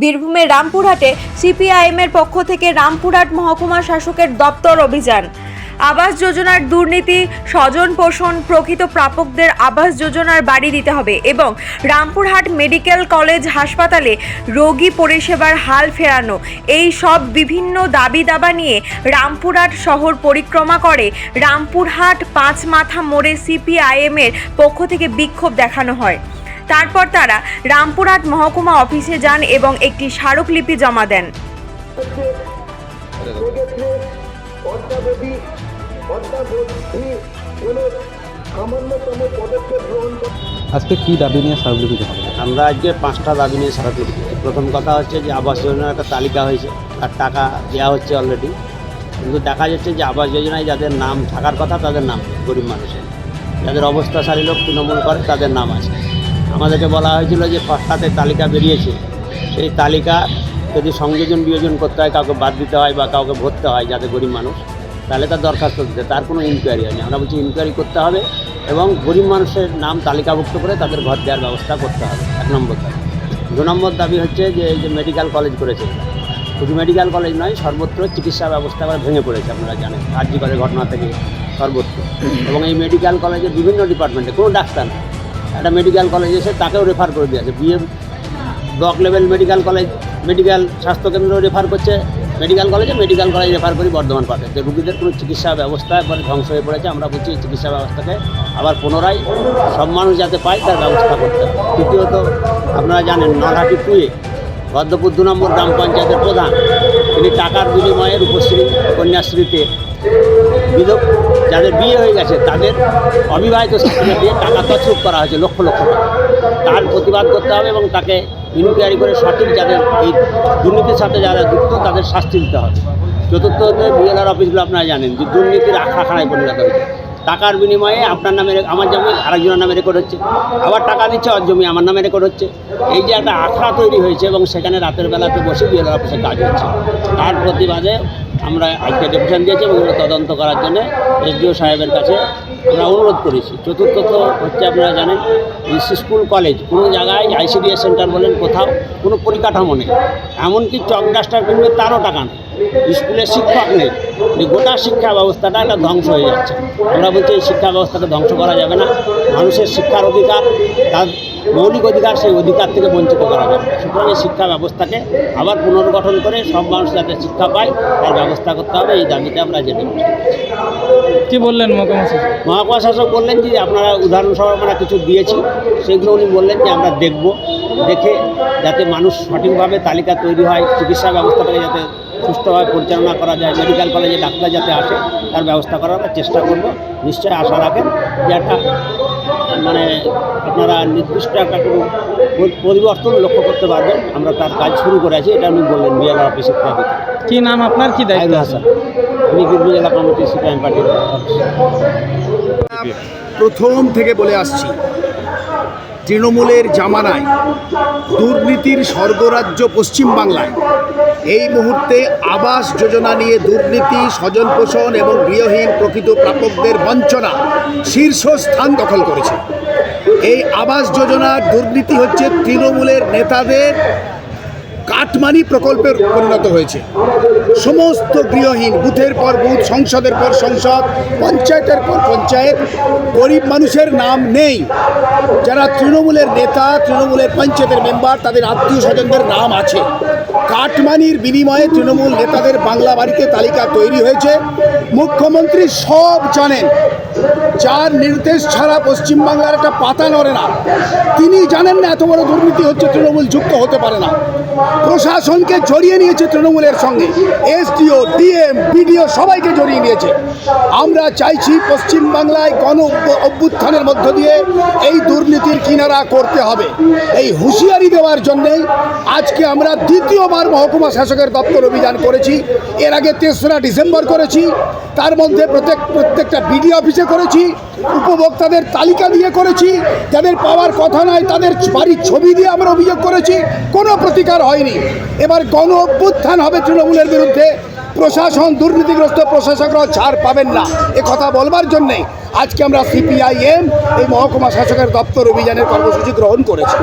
বীরভূমের রামপুরহাটে সিপিআইএমের পক্ষ থেকে রামপুরহাট মহকুমা শাসকের দপ্তর অভিযান। আবাস যোজনার দুর্নীতি, স্বজন পোষণ, প্রকৃত প্রাপকদের আবাস যোজনার বাড়ি দিতে হবে এবং রামপুরহাট মেডিকেল কলেজ হাসপাতালে রোগী পরিষেবার হাল ফেরানো। এই সব বিভিন্ন দাবি দাবা নিয়ে রামপুরহাট শহর পরিক্রমা করে রামপুরহাট পাঁচ মাথা মোড়ে সিপিআইএমের পক্ষ থেকে বিক্ষোভ দেখানো হয়। তারপর তারা রামপুরহাট মহকুমা অফিসে যান এবং একটি স্মারকলিপি জমা দেন। আজকে কি দাবি নিয়ে স্মারকলিপি জমা দেবেন? আমরা আজকে পাঁচটা দাবি নিয়ে সারাতে প্রথম কথা হচ্ছে যে আবাস যোজনার একটা তালিকা হয়েছে তার টাকা দেওয়া হচ্ছে অলরেডি কিন্তু দেখা যাচ্ছে যে আবাস যোজনায় যাদের নাম থাকার কথা তাদের নাম গরিব মানুষের। যাদের অবস্থাশালী লোক তৃণমূল করে তাদের নাম আছে। আমাদেরকে বলা হয়েছিল যে পাঁচটাতে তালিকা বেরিয়েছে। সেই তালিকা যদি সংযোজন বিয়োজন করতে হয়, কাউকে বাদ দিতে হয় বা কাউকে ভরতে হয় যাতে গরিব মানুষ, তাহলে তার দরখাস্ত দিতে তার কোনো ইনকোয়ারি হয়নি। আমরা বলছি ইনকোয়ারি করতে হবে এবং গরিব মানুষের নাম তালিকাভুক্ত করে তাদের ঘর দেওয়ার ব্যবস্থা করতে হবে। এক নম্বর দাবি। দু নম্বর দাবি হচ্ছে যে, এই যে মেডিকেল কলেজ করেছে। শুধু মেডিকেল কলেজ নয়, সর্বত্র চিকিৎসা ব্যবস্থা করে ভেঙে পড়েছে, আপনারা জানেন। কার্যকরের ঘটনা থেকে সর্বত্র। এবং এই মেডিকেল কলেজে বিভিন্ন ডিপার্টমেন্টে কোনো ডাক্তার নেই। একটা মেডিকেল কলেজ এসে তাকেও রেফার করে দিয়েছে। BA block level medical college medical স্বাস্থ্যকেন্দ্র রেফার করছে। মেডিকেল কলেজে মেডিকেল কলেজ রেফার করি বর্ধমান পাঠাচ্ছে রুগীদের কোনো চিকিৎসা ব্যবস্থা একবারে ধ্বংস হয়ে পড়েছে, আমরা বলছি চিকিৎসা ব্যবস্থাকে আবার পুনরায় সব মানুষ যাতে পায় তার ব্যবস্থা করতে তৃতীয়ত, আপনারা জানেন নলহাটি টুয়ে পদ্মপুর দু নম্বর গ্রাম পঞ্চায়েতের প্রধান, তিনি টাকার বিনিময়ে রূপশ্রী, কন্যাশ্রীতে বিধব যাদের বিয়ে হয়ে গেছে, তাদের অবিবাহিত স্ত্রীকে দিয়ে টাকা তছরূপ করা হয়েছে, লক্ষ লক্ষ টাকা। তার প্রতিবাদ করতে হবে এবং তাকে ইনকোয়ারি করে সঠিক যাদের এই দুর্নীতির সাথে যারা যুক্ত, তাদের শাস্তি দিতে হবে। চতুর্থ হতে বিএলআর অফিসগুলো আপনারা জানেন যে দুর্নীতির আখাখানায় পরিণত হয়েছে। টাকার বিনিময়ে আপনার নামে আমার জমি আরেকজনের নামে রেকর্ড হচ্ছে। আবার টাকা দিচ্ছে ওর জমি, আমার নামে রেকর্ড হচ্ছে। এই যে একটা আখড়া তৈরি হয়েছে এবং সেখানে রাতের বেলাতে বসে বিএলআর অফিসে কাজ হচ্ছে। তার প্রতিবাদে আমরা আজকে ডেপুটেশন দিয়েছি এবং তদন্ত করার জন্য এসডিও সাহেবের কাছে আমরা অনুরোধ করেছি। চতুর্থত হচ্ছে আপনারা জানেন স্কুল, কলেজ কোনো জায়গায় আইসিডিএস সেন্টার বলেন কোথাও কোনো পরিকাঠামো নেই। এমনকি চক ডাস্টার কিনবে তারও টাকা নেই। স্কুলে শিক্ষক নেই এই গোটা শিক্ষা ব্যবস্থাটা একটা ধ্বংস হয়ে যাচ্ছে আমরা বলছি এই শিক্ষা ব্যবস্থাকে ধ্বংস করা যাবে না মানুষের শিক্ষার অধিকার তার মৌলিক অধিকার সেই অধিকার থেকে বঞ্চিত করা যাবে। সুতরাং এই শিক্ষা ব্যবস্থাকে আবার পুনর্গঠন করে সব মানুষ যাতে শিক্ষা পায় তার ব্যবস্থা করতে হবে এই দাবিতে আমরা যেতে কি বললেন মহকুমা শাসক? মহাকুমা শাসক বললেন যে আপনারা উদাহরণসহ আমরা কিছু দিয়েছি সেগুলো উনি বললেন যে আমরা দেখব দেখে যাতে মানুষ সঠিকভাবে তালিকা তৈরি হয় চিকিৎসা ব্যবস্থাটাকে যাতে সুস্থভাবে পরিচালনা করা যায় মেডিকেল কলেজে ডাক্তার যাতে আসে তার ব্যবস্থা করার আমরা চেষ্টা করব। নিশ্চয়ই আশা রাখেন যে একটা মানে আপনারা নির্দিষ্ট একটা কোনো পরিবর্তন লক্ষ্য করতে পারবেন। আমরা তার কাজ শুরু করে আছি এটা উনি বললেন বিএলআর অফিসের থেকে কি নাম আপনার? কি দায়িত্ব? আছে হাসান। উনি বীরভূম জেলা কমিটি সিপিআইএম পার্টির প্রথম থেকে বলে আসছি তৃণমূলের জামানায় দুর্নীতির স্বর্গরাজ্য পশ্চিমবাংলায় এই মুহূর্তে আবাস যোজনা নিয়ে দুর্নীতি স্বজন পোষণ এবং গৃহহীন প্রকৃত প্রাপকদের বঞ্চনা শীর্ষস্থান দখল করেছে। এই আবাস যোজনার দুর্নীতি হচ্ছে তৃণমূলের নেতাদের কাটমানি প্রকল্পের পরিণত হয়েছে। সমস্ত গৃহহীন, বুথের পর বুথ, সংসদের পর সংসদ, পঞ্চায়েতের পর পঞ্চায়েত, গরিব মানুষের নাম নেই। যারা তৃণমূলের নেতা, তৃণমূলের পঞ্চায়েতের মেম্বার, তাদের আত্মীয় স্বজনদের নাম আছে। কাটমানির বিনিময়ে তৃণমূল নেতাদের বাংলা বাড়িতে তালিকা তৈরি হয়েছে। মুখ্যমন্ত্রী সব জানেন, যার নির্দেশ ছাড়া পশ্চিমবাংলার একটা পাতা নড়ে না। তিনি জানেন না এত বড় দুর্নীতি হচ্ছে, তৃণমূল যুক্ত হতে পারে না। প্রশাসনকে জড়িয়ে নিয়েছে তৃণমূলের সঙ্গে। এসডিও, ডিএম, বিডিও সবাইকে জড়িয়ে নিয়েছে। আমরা চাইছি পশ্চিমবাংলায় গণ অভ্যুত্থানের মধ্য দিয়ে এই দুর্নীতির কিনারা করতে হবে। এই হুঁশিয়ারি দেওয়ার জন্যেই আজকে আমরা দ্বিতীয়বার মহকুমা শাসকের দপ্তর অভিযান করেছি। এর আগে তেসরা ডিসেম্বর করেছি। তার মধ্যে প্রত্যেক, প্রত্যেকটা বিডি অফিসে করেছি, উপভোক্তাদের তালিকা দিয়ে করেছি, যাদের পাওয়ার কথা নয় তাদের বাড়ির ছবি দিয়ে আমরা অভিযোগ করেছি, কোনো প্রতিকার হয়নি। এবার গণ অভ্যুত্থান হবে তৃণমূলের বিরুদ্ধে, প্রশাসন দুর্নীতিগ্রস্ত প্রশাসকরাও ছাড় পাবেন না। এ কথা বলবার জন্যে আজকে আমরা সিপিআইএম, এই মহকুমা শাসকের দপ্তর অভিযানের কর্মসূচি গ্রহণ করেছি।